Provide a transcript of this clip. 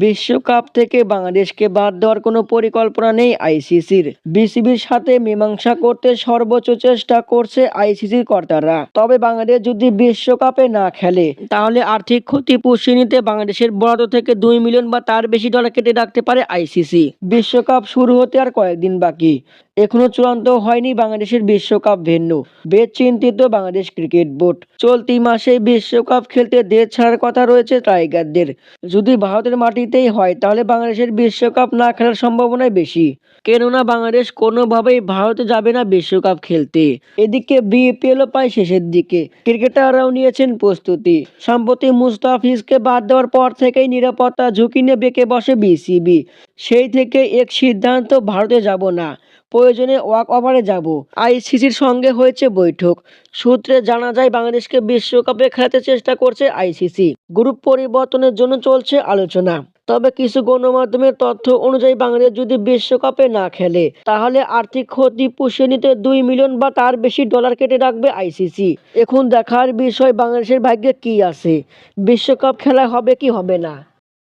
বিশ্বকাপ থেকে বাংলাদেশকে বাদ দেওয়ার কোনো পরিকল্পনা নেই আইসিসির। বিসিবির সাথে মীমাংসা করতে সর্বোচ্চ চেষ্টা করছে আইসিসির কর্তারা। তবে বাংলাদেশ যদি বিশ্বকাপে না খেলে, তাহলে আর্থিক ক্ষতি পুষিয়ে নিতে বাংলাদেশের বরাদ্দ থেকে দুই মিলিয়ন বা তার বেশি ডলার কেটে রাখতে পারে আইসিসি। বিশ্বকাপ শুরু হতে আর কয়েকদিন বাকি। এখনও চূড়ান্ত হয়নি বাংলাদেশের বিশ্বকাপ ভেন্যু। বেশ চিন্তিত বাংলাদেশ ক্রিকেট বোর্ড। চলতি মাসে বিশ্বকাপ খেলতে দেশ ছাড়ার কথা রয়েছে টাইগারদের। যদি ভারতের মাটিতেই হয়, তাহলে বাংলাদেশের বিশ্বকাপ না খেলার সম্ভাবনাই বেশি। কেননা বাংলাদেশ কোনোভাবেই ভারতে যাবে না বিশ্বকাপ খেলতে। এদিকে বিপিএলও পায় শেষের দিকে। ক্রিকেটাররাও নিয়েছেন প্রস্তুতি। সম্প্রতি মুস্তাফিজকে বাদ দেওয়ার পর থেকেই নিরাপত্তা ঝুঁকি নিয়ে বেঁকে বসে বিসিবি। সেই থেকে এক সিদ্ধান্ত, ভারতে যাব না। প্রয়োজনে ওয়াক ওভারে যাব। আইসিসির সঙ্গে হয়েছে বৈঠক। সূত্রে জানা যায়, বাংলাদেশকে বিশ্বকাপে খেলাতে চেষ্টা করছে আইসিসি। গ্রুপ পরিবর্তনের জন্য চলছে আলোচনা। তবে কিছু গণমাধ্যমের তথ্য অনুযায়ী, বাংলাদেশ যদি বিশ্বকাপে না খেলে, তাহলে আর্থিক ক্ষতি পুষিয়ে নিতে দুই মিলিয়ন বা তার বেশি ডলার কেটে রাখবে আইসিসি। এখন দেখার বিষয়, বাংলাদেশের ভাগ্যে কি আছে? বিশ্বকাপ খেলা হবে কি হবে না?